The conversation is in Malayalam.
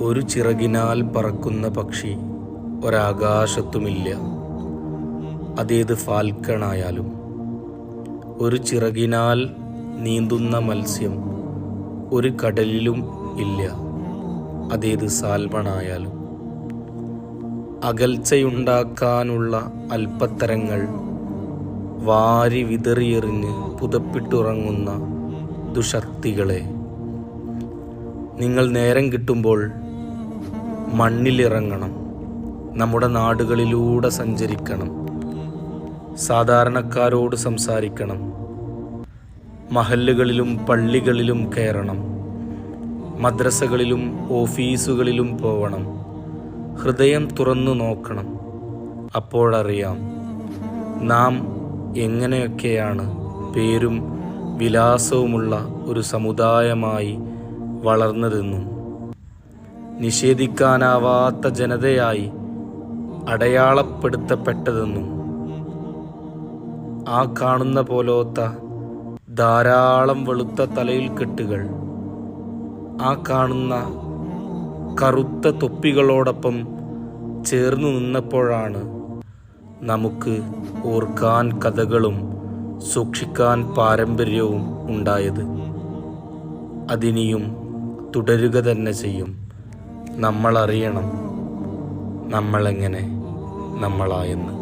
ഒരു ചിറകിനാൽ പറക്കുന്ന പക്ഷി ഒരാകാശത്തുമില്ല. അതേത് ഫാൽക്കണായാലും ഒരു ചിറകിനാൽ നീന്തുന്ന മത്സ്യം ഒരു കടലിലും ഇല്ല. അതേത് സാൽമണായാലും അകൽച്ചയുണ്ടാക്കാനുള്ള അല്പത്തരങ്ങൾ വാരി വിതറിയെറിഞ്ഞ് പുതപ്പിട്ടുറങ്ങുന്ന ദുശക്തികളെ നിങ്ങൾ നേരം കിട്ടുമ്പോൾ മണ്ണിലിറങ്ങണം. നമ്മുടെ നാടുകളിലൂടെ സഞ്ചരിക്കണം. സാധാരണക്കാരോട് സംസാരിക്കണം. മഹല്ലുകളിലും പള്ളികളിലും കയറണം. മദ്രസകളിലും ഓഫീസുകളിലും പോവണം. ഹൃദയം തുറന്നു നോക്കണം. അപ്പോഴറിയാം നാം എങ്ങനെയൊക്കെയാണ് പേരും വിലാസവുമുള്ള ഒരു സമുദായമായി വളർന്നതെന്നും നിഷേധിക്കാനാവാത്ത ജനതയായി അടയാളപ്പെടുത്തപ്പെട്ടതെന്നും ആ കാണുന്ന പോലോത്ത ധാരാളം വെളുത്ത തലയിൽ കെട്ടുകൾ ആ കാണുന്ന കറുത്ത തൊപ്പികളോടൊപ്പം ചേർന്നു നിന്നപ്പോഴാണ് നമുക്ക് ഓർക്കാൻ കഥകളും സൂക്ഷിക്കാൻ പാരമ്പര്യവും ഉണ്ടായത്. അതിനിയും തുടരുക തന്നെ ചെയ്യും. നമ്മളറിയണം. നമ്മളെങ്ങനെ നമ്മളായെന്ന്.